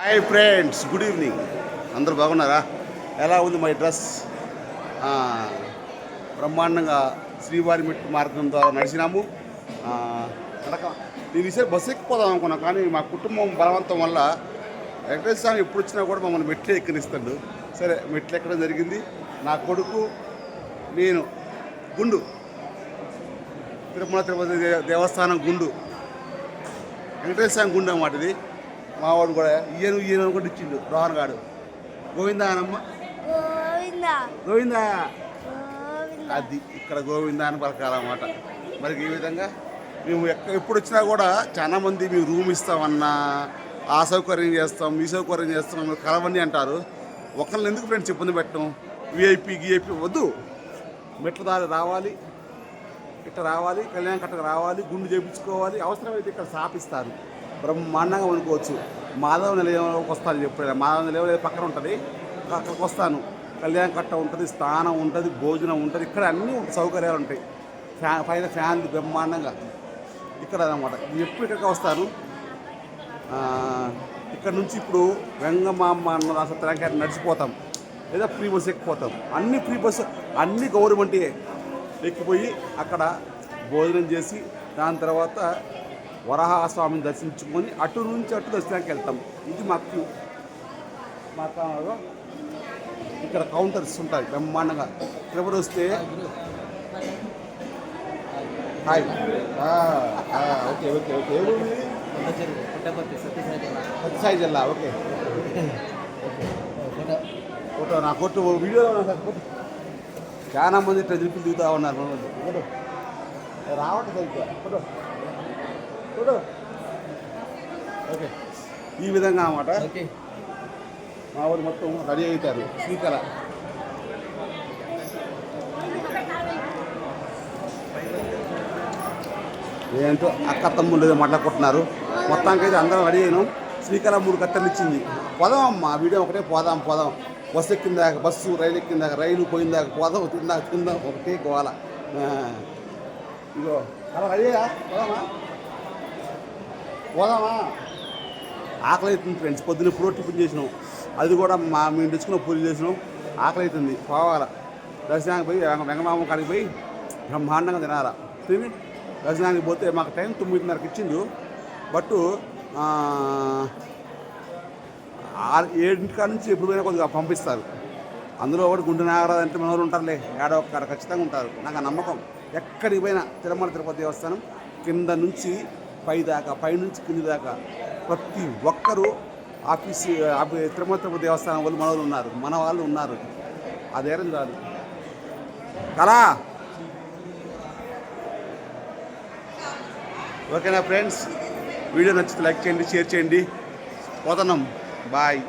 Hi friends good evening అందరూ బాగున్నారా? ఎలా ఉంది మై డ్రెస్ బ్రహ్మాండంగా శ్రీవారి మెట్టు మార్గం ద్వారా నడిచినాము. నడక నేను ఈసారి బస్సు ఎక్కిపోదాం అనుకున్నా కానీ మా కుటుంబం బలవంతం వల్ల వెంకటేశ్వర స్వామి ఎప్పుడు వచ్చినా కూడా మమ్మల్ని మెట్లు ఎక్కనిస్తాడు సరే మెట్లు ఎక్కడం జరిగింది. నా కొడుకు నేను గుండు. తిరుమల తిరుపతి దేవస్థానం గుండు. వెంకటేశ్వర స్వామి గుండు అన్నమాట ఇది. మావాడు కూడా ఈయన ఈయన కూడా ఇచ్చిండు రోహన్ గాడు గోవిందా. అనమ్మ గోవింద. అది ఇక్కడ గోవిందా అని పలకాలన్నమాట. మరి ఈ విధంగా మేము ఎప్పుడు వచ్చినా కూడా చాలా మంది మేము రూమ్ ఇస్తామన్నా ఆ సౌకర్యం చేస్తాం ఈ సౌకర్యం చేస్తాం మీరు కలవండి అంటారు. ఒకళ్ళని ఎందుకు ఫ్రెండ్స్ ఇబ్బంది పెట్టడం విఐపి గిఐపి వద్దు. మెట్ల దారి రావాలి ఇట్లా రావాలి కళ్యాణ కట్టకు రావాలి గుండు చేయించుకోవాలి అవసరమైతే ఇక్కడ స్థాపిస్తారు. బ్రహ్మాండంగా వండుకోవచ్చు మాధవ నిలయంలోకి వస్తాను ఎప్పుడైనా మాధవ నిలయం పక్కన ఉంటుంది. అక్కడికి వస్తాను. కళ్యాణ కట్ట ఉంటుంది స్థానం ఉంటుంది భోజనం ఉంటుంది. ఇక్కడ అన్ని సౌకర్యాలు ఉంటాయి. ఫ్యా పైన ఫ్యాన్లు బ్రహ్మాండంగా. ఇక్కడ అనమాట ఎప్పుడు ఇక్కడికి వస్తాను? ఇక్కడ నుంచి ఇప్పుడు వెంగమామ్మ అన్న సత్యనారాయణ నడిచిపోతాం. లేదా ఫ్రీ బస్సు ఎక్కిపోతాం. అన్ని ఫ్రీ బస్సు అన్ని గవర్నమెంటే. ఎక్కిపోయి అక్కడ భోజనం చేసి దాని తర్వాత వరాహస్వామిని దర్శించుకొని అటు నుంచి అటు దర్శనానికి వెళ్తాం. ఇది మాకు మా ఇక్కడ కౌంటర్స్ ఉంటాయి బ్రహ్మాండంగా. ఎవరు వస్తే? Hi. Okay okay okay. Sathya Sai జిల్లా. ఓకే. ఫోటో నా ఫోటో వీడియో చాలా మంది ఇట్లా దింపులు దిగుతూ ఉన్నారు. రావట్లేదు ఫోటో. ఓకే. ఈ విధంగా అన్నమాట. మా వాళ్ళు మొత్తం రెడీ అవుతారు శ్రీకళ ఏంటో అక్క తమ్ముళ్ళు ఏదో మాట్లాడుకుంటున్నారు. మొత్తానికి అయితే అందరం రెడీ అయినాం. శ్రీకళ మూడు కత్తెలు ఇచ్చింది. పోదాం అమ్మా వీడియో ఒకటే పోదాం పోదాం. బస్సు ఎక్కిందాక బస్సు రైలు ఎక్కిందాక రైలు పోయిందాక పోదాం తిందాక తిందాం ఒకటే గోల. ఆ, ఇగో అలా రెడీయా పోదామా? పోదామా? ఆకలి అవుతుంది ఫ్రెండ్స్ పొద్దున్న ప్రో టిఫిన్ చేసినాం. అది కూడా మా మేము తెచ్చుకున్న పూరి చేసినాం. ఆకలి అవుతుంది పోవాల. దర్శనానికి పోయి వెంకటమామ కాడికి పోయి బ్రహ్మాండంగా తినాలా. తిని దర్శనానికి పోతే మాకు టైం తొమ్మిదిన్నరకు ఇచ్చిండు బట్ ఆరు ఏడింటికాడ నుంచి ఎప్పుడు పోయినా కొద్దిగా పంపిస్తారు. అందులో ఒకటి గుండె నాగరాజు అంటే మనోరు ఉంటారులే. ఏడో ఒక్కడ ఖచ్చితంగా ఉంటారు. నాకు నమ్మకం. ఎక్కడికి పోయినా తిరుమల తిరుపతి దేవస్థానం కింద నుంచి పై దాకా పై నుంచి కింది దాకా ప్రతి ఒక్కరూ ఆఫీస్ తిరుమల తిరుపతి దేవస్థానం వాళ్ళు మన వాళ్ళు ఉన్నారు మన వాళ్ళు ఉన్నారు. అదేరం కాదు కలా ఓకేనా ఫ్రెండ్స్? వీడియో నచ్చితే లైక్ చేయండి షేర్ చేయండి. పోతున్నాం. బాయ్.